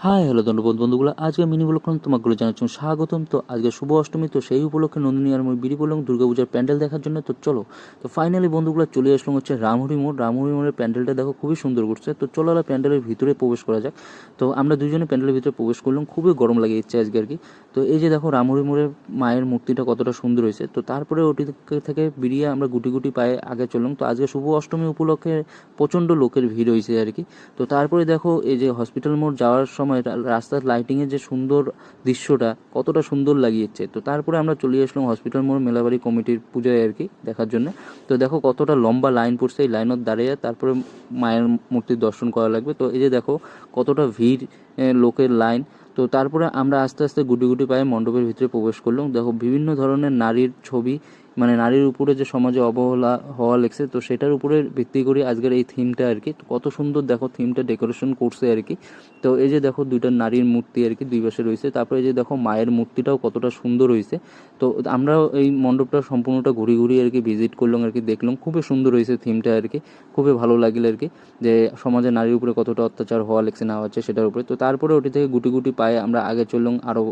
High, hello ধন্যবাদ বন্ধুগুলো আজকে মিনি ব্লকন তোমাগুলো জানাচ্ছি স্বাগতম। তো আজকে শুভ অষ্টমী, তো সেই উপলক্ষে নন্দিনী আর বিড়ি বললাম দুর্গাপূজার প্যান্ডেল দেখার জন্য। তো চলো, তো ফাইনালি বন্ধুগুলো চলে আসলাম হচ্ছে রামহরি মোড়। রামহরি মোড়ের প্যান্ডেলটা দেখো, খুবই সুন্দর করছে। তো চলো আমরা প্যান্ডেলের ভিতরে প্রবেশ করা যাক। তো আমরা দুজনে প্যান্ডেলের ভিতরে প্রবেশ করলাম, খুবই গরম লাগে ইচ্ছে আজকে আর কি। তো এই যে দেখো রামহরি মোড়ের মায়ের মূর্তিটা কতটা সুন্দর হয়েছে। তো তারপরে ওটি থেকে- থেকে বেরিয়ে আমরা গুটি গুটি পায়ে আগে চললাম। তো আজকে শুভ অষ্টমী উপলক্ষে প্রচণ্ড লোকের ভিড় হয়েছে আর কি। তো তারপরে দেখো এই যে হসপিটাল মোড় যাওয়ার সময় রা- রাস্তার লাইটিংয়ের যে সুন্দর দৃশ্যটা কতটা সুন্দর লাগিয়েছে। তো তারপরে আমরা চলে আসলাম হসপিটাল মোড়, মেলাবাড়ি কমিটির পুজোয় আর কি দেখার জন্য। তো দেখো কতটা লম্বা লাইন পড়ছে, এই লাইনত দাঁড়িয়ে তারপরে মায়ের মূর্তির দর্শন করা লাগবে। তো এই যে দেখো কতটা ভিড় লোকের লাইন তো তারপরে আমরা আস্তে আস্তে গুটি গুটি পায়ে মণ্ডপের ভিতরে প্রবেশ করলাম। দেখো বিভিন্ন ধরনের নারীর ছবি মানে নারীর উপরে যে সমাজে অবহেলা হওয়া লেগছে, তো সেটার উপরে ভিত্তি করে আজকের এই থিমটা আর কি, কত সুন্দর দেখো থিমটা ডেকোরেশন করছে আর কি। তো এই যে দেখো দুইটা নারীর মূর্তি আর কি দুই পাশে রয়েছে, তারপরে এই যে দেখো মায়ের মূর্তিটাও কতটা সুন্দর হয়েছে। তো আমরা এই মণ্ডপটা সম্পূর্ণটা ঘুরি ঘুরি আর কি ভিজিট করলাম আর কি, দেখলাম খুবই সুন্দর হয়েছে থিমটা আর কি, খুবই ভালো লাগল আর কি, যে সমাজে নারীর উপরে কতটা অত্যাচার হওয়া লেগছে না হচ্ছে সেটার উপরে। তো তারপরে ওটি থেকে গুটি গুটি পায়ে আমরা আগে চললাম আরও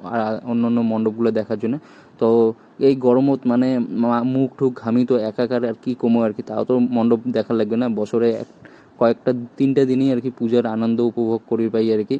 অন্য অন্য মণ্ডপগুলো দেখার জন্য। তো এই গরমত মানে মুখ ঠুক ঘামি তো একাকার আর কি কমো আর কি, তাও তো মণ্ডপ দেখা লাগবে না। বছরে কয়েকটা, তিনটা দিনই আর কি পূজার আনন্দ উপভোগ করি পাই আর কি।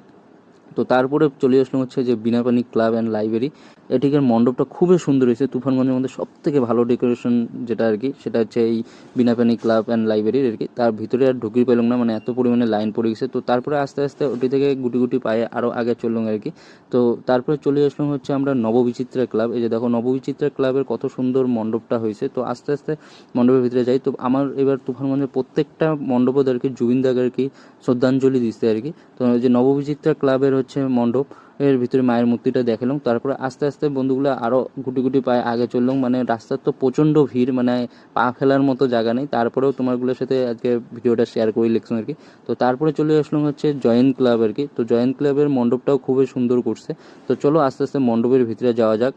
তো তারপরে চলে আসলাম হচ্ছে যে বিনাপানি ক্লাব অ্যান্ড লাইব্রেরি এটিকের মণ্ডপটা খুবই সুন্দর হয়েছে, তুফানগঞ্জের মধ্যে সব থেকে ভালো ডেকোরেশন যেটা আর কি, সেটা হচ্ছে এই বিনাপানি ক্লাব অ্যান্ড লাইব্রেরির আর কি। তার ভিতরে আর ঢুকিয়ে পেলাম না মানে এত পরিমাণে লাইন পড়ে গেছে। তো তারপরে আস্তে আস্তে ওটি থেকে গুটি গুটি পায়ে আরও আগে চললাম আর কি। তো তারপরে চলে আসলাম হচ্ছে আমরা নববিচিত্রা ক্লাব। এই যে দেখো নববিচিত্রা ক্লাবের কত সুন্দর মণ্ডপটা হয়েছে। তো আস্তে আস্তে মণ্ডপের ভিতরে যাই, তো আমার এবার তুফানগঞ্জের প্রত্যেকটা মণ্ডপে আর কি জুবিন দাগ আর কি শ্রদ্ধাঞ্জলি দিচ্ছে আর কি। তো যে নববিচিত্রা ক্লাবের হচ্ছে মণ্ডপ। এর ভিতরে মায়ের মূর্তিটা দেখালাম। তারপরে আস্তে আস্তে বন্ধুগুলো আরও গুটি গুটি পায়ে আগে চললাম। মানে রাস্তার তো প্রচণ্ড ভিড় মানে পা ফেলার মতো জায়গা নেই। তারপরেও তোমারগুলোর সাথে আজকে ভিডিওটা শেয়ার করে লিখলাম আর কি তো তারপরে চলে আসলাম হচ্ছে জয়েন্ট ক্লাব আর কি তো জয়েন্ট ক্লাবের মণ্ডপটাও খুবই সুন্দর করছে। তো চলো আস্তে আস্তে মণ্ডপের ভিতরে যাওয়া যাক।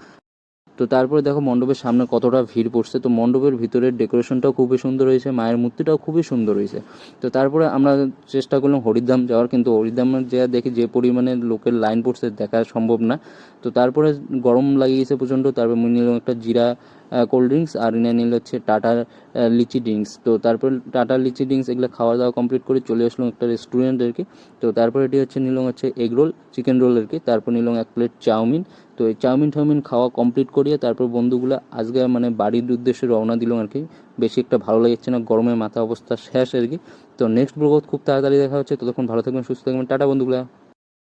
তো তারপরে দেখো মণ্ডপের সামনে কতটা ভিড় পড়ছে। তো মণ্ডপের ভিতরের ডেকোরেশনটাও খুবই সুন্দর হয়েছে, মায়ের মূর্তিটাও খুবই সুন্দর হয়েছে। তো তারপরে আমরা চেষ্টা করলাম হরিদ্ধাম যাওয়ার, কিন্তু হরিদ্ধামে যা দেখি যে পরিমাণে লোকের লাইন পড়ছে, দেখা সম্ভব না। তো তারপরে গরম লাগিয়েছে প্রচণ্ড, তারপর নিলাম একটা জিরা কোল্ড ড্রিঙ্কস আর এনে নিল হচ্ছে টাটা লিচি ড্রিঙ্কস তো তারপর টাটা লিচি ড্রিঙ্কস এগুলো খাওয়া দাওয়া কমপ্লিট করে চলে আসলাম একটা রেস্টুরেন্ট আর কি তো তারপরে এটি হচ্ছে নিলাম হচ্ছে এগ রোল চিকেন রোল আর কি তারপর নিলাম এক প্লেট চাউমিন। তো এই চাউমিন টাউমিন খাওয়া কমপ্লিট করিয়ে তারপর বন্ধুগুলো আজকে মানে বাড়ির উদ্দেশ্যে রওনা দিল আর কি। বেশি একটা ভালো লাগছে না গরমে মাথা অবস্থা শেষ আর কি। তো নেক্সট ব্লগ খুব তাড়াতাড়ি দেখা হচ্ছে, ততক্ষণ ভালো থাকবেন, সুস্থ থাকবেন, টাটা বন্ধুগুলা।